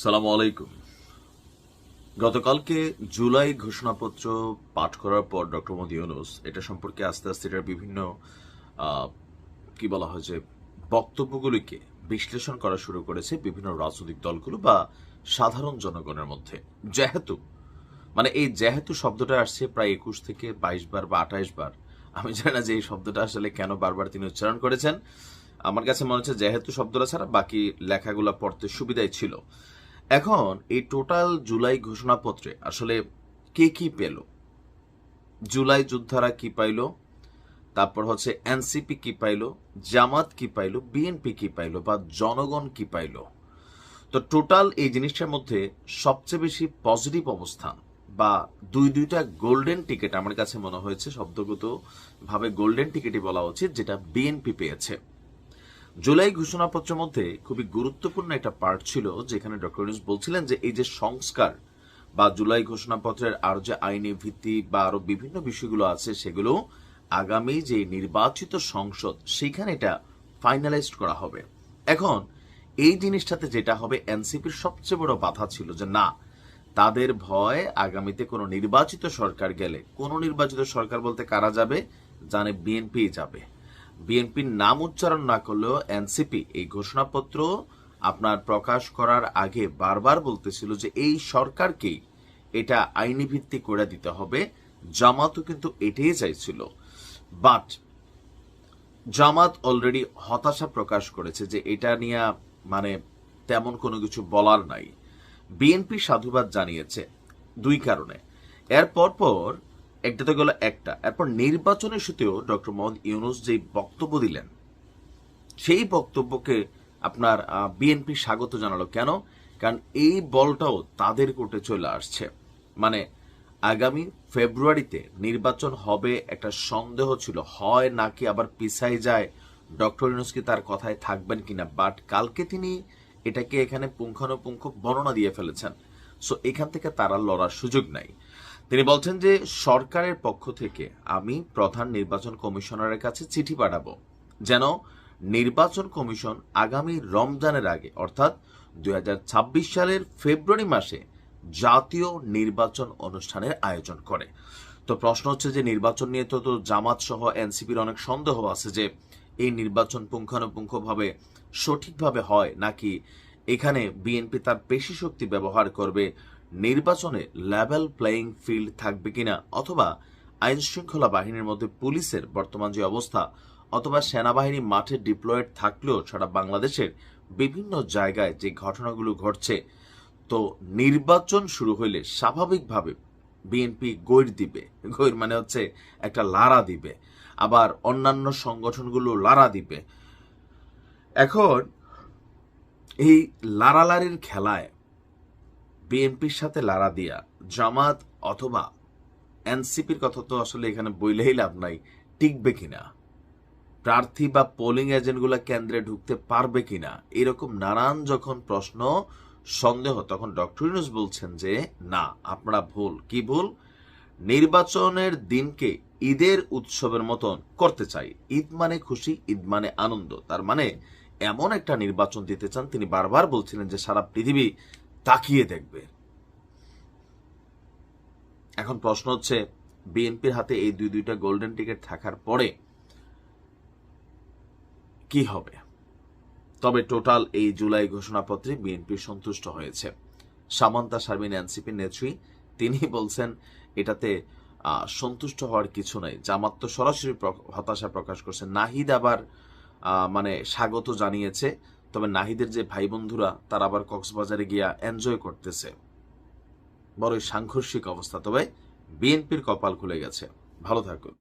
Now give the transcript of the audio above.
সালাম আলাইকুম গতকালকে জুলাই ঘোষণাপত্র পাঠ করার পর ডক্টর মোদী ইউনুস এটা সম্পর্কে আস্তে আস্তে এটার বিভিন্ন কি বলা হয় যে, বক্তব্যগুলিকে বিশ্লেষণ করা শুরু করেছে বিভিন্ন রাজনৈতিক দলগুলো বা সাধারণ জনগণের মধ্যে। যেহেতু মানে এই যেহেতু শব্দটা আসছে প্রায় একুশ থেকে বাইশ বার বা আঠাইশ বার, আমি জানি না যে এই শব্দটা আসলে কেন বারবার তিনি উচ্চারণ করেছেন। আমার কাছে মনে হচ্ছে যেহেতু শব্দটা ছাড়া বাকি লেখাগুলো পড়তে সুবিধাই ছিল। এখন এই টোটাল জুলাই ঘোষণাপত্রে আসলে কে কি পেল? জুলাই যোদ্ধারা কি পাইল? তারপর হচ্ছে এনসিপি কি পাইল? জামাত কি পাইল? বিএনপি কি পাইল? বা জনগণ কি পাইল? তো টোটাল এই জিনিসটার মধ্যে সবচেয়ে বেশি পজিটিভ অবস্থান বা দুই দুইটা গোল্ডেন টিকিট আমার কাছে মনে হয়েছে, শব্দগত ভাবে গোল্ডেন টিকিটই বলা উচিত, যেটা বিএনপি পেয়েছে। জুলাই ঘোষণাপত্রের মধ্যে খুবই গুরুত্বপূর্ণ একটা পার্ট ছিল, যেখানে ডক্টর ইউনুস বলছিলেন যে এই যে সংস্কার বা জুলাই ঘোষণাপত্রের আরও যে আইনি ভিত্তি বা আরও বিভিন্ন বিষয়গুলো আছে, সেগুলো আগামী যে নির্বাচিত সংসদ, সেখানে এটা ফাইনালাইজড করা হবে। এখন, এই জিনিসটাতে যেটা হবে, এনসিপির সবচেয়ে বড় বাধা ছিল যে না, তাদের ভয় আগামীতে কোনো নির্বাচিত সরকার গেলে, কোন নির্বাচিত সরকার বলতে কারা যাবে? জানে বিএনপি যাবে। বিএনপির নাম উচ্চারণ না করলেও এনসিপি এই ঘোষণাপত্র আপনার প্রকাশ করার আগে বারবার বলতেছিল যে এই সরকারকেই এটা আইনি ভিত্তি করে দিতে হবে। জামাতও কিন্তু এটাই চাইছিল। বাট জামাত অলরেডি হতাশা প্রকাশ করেছে যে এটা নিয়ে মানে তেমন কোনো কিছু বলার নাই। বিএনপি সাধুবাদ জানিয়েছে দুই কারণে। এর পর একটা তো গেল একটা। এরপর নির্বাচনের সুতেও ডক্টর মোহাম্মদ ইউনুস যে বক্তব্য দিলেন, সেই বক্তব্যকে আপনার বিএনপি স্বাগত জানালো। কেন? কারণ এই বলটাও তাদের কোর্টে চলে আসছে। মানে আগামী ফেব্রুয়ারিতে নির্বাচন হবে একটা সন্দেহ ছিল। হয় নাকি আবার পিছাই যায়? ডক্টর ইউনুস কি তার কথায় থাকবেন কিনা? বাট কালকে তিনি এটাকে এখানে পুঙ্খানুপুঙ্খ বর্ণনা দিয়ে ফেলেছেন। সো এখান থেকে তারা লড়ার সুযোগ নাই। তিনি বলছেন যে সরকারের পক্ষ থেকে আমি প্রধান নির্বাচন কমিশনারের কাছে চিঠি পাঠাবো। যেন নির্বাচন কমিশন আগামী রমজানের আগে, অর্থাৎ দুই হাজার ছাব্বিশ সালের ফেব্রুয়ারি মাসে জাতীয় নির্বাচন অনুষ্ঠানের আয়োজন করে। তো প্রশ্ন হচ্ছে যে নির্বাচন নিয়ে তো তো জামাত সহ এনসিপির অনেক সন্দেহ আছে যে এই নির্বাচন পুঙ্খানুপুঙ্খভাবে সঠিকভাবে হয় নাকি এখানে বিএনপি তার পেশি শক্তি ব্যবহার করবে নির্বাচনে লেভেল প্লেয়িং ফিল্ড থাকবে কিনা অথবা আইন শৃঙ্খলা বাহিনীর মধ্যে পুলিশের বর্তমান যে অবস্থা অথবা সেনাবাহিনী মাঠে ডিপ্লয়েড থাকলেও সারা বাংলাদেশের বিভিন্ন জায়গায় যে ঘটনাগুলো ঘটছে, তো নির্বাচন শুরু হইলে স্বাভাবিকভাবে বিএনপি গৈর দিবে। গৈর মানে হচ্ছে একটা লারা দিবে। আবার অন্যান্য সংগঠনগুলো লারা দিবে। এখন এই লারালারির খেলায় বিএনপির সাথে লারা দিয়া, জামাত অথবা এনসিপির কথা তো আসলে এখানে বইলেই লাভ নাই, টিকবে কিনা? প্রার্থী বা পোলিং এজেন্টগুলো কেন্দ্রে ঢুকতে পারবে কিনা? এরকম নানান যখন প্রশ্ন, সন্দেহ, তখন ডক্টর ইউনুস বলছেন যে, না, আপনারা ভুল। কি ভুল? নির্বাচনের দিনকে ঈদের উৎসবের মতন করতে চাই। ঈদ মানে খুশি, ঈদ মানে আনন্দ। তার মানে এমন একটা নির্বাচন দিতে চান। তিনি বারবার বলছিলেন যে, সারা পৃথিবী তাকিয়ে দেখবে। এখন প্রশ্ন হচ্ছে, বিএনপির হাতে এই দুই দুইটা গোল্ডেন টিকিট থাকার পরে কি হবে? তবে টোটাল এই জুলাই ঘোষণাপত্রে বিএনপি সন্তুষ্ট হয়েছে। সামান্তা শারমিন, এনসিপি নেত্রী, তিনি বলছেন, এটাতে সন্তুষ্ট হওয়ার কিছু নাই। জামাত তো সরাসরি হতাশা প্রকাশ করছে। নাহিদ আবার মানে স্বাগত জানিয়েছে। তবে নাহিদের যে ভাই বন্ধুরা তারা আবার কক্সবাজারে গিয়া এনজয় করতেছে। বড়ই সাংঘর্ষিক অবস্থা, তবে বিএনপির কপাল খুলে গেছে। ভালো থাকুন।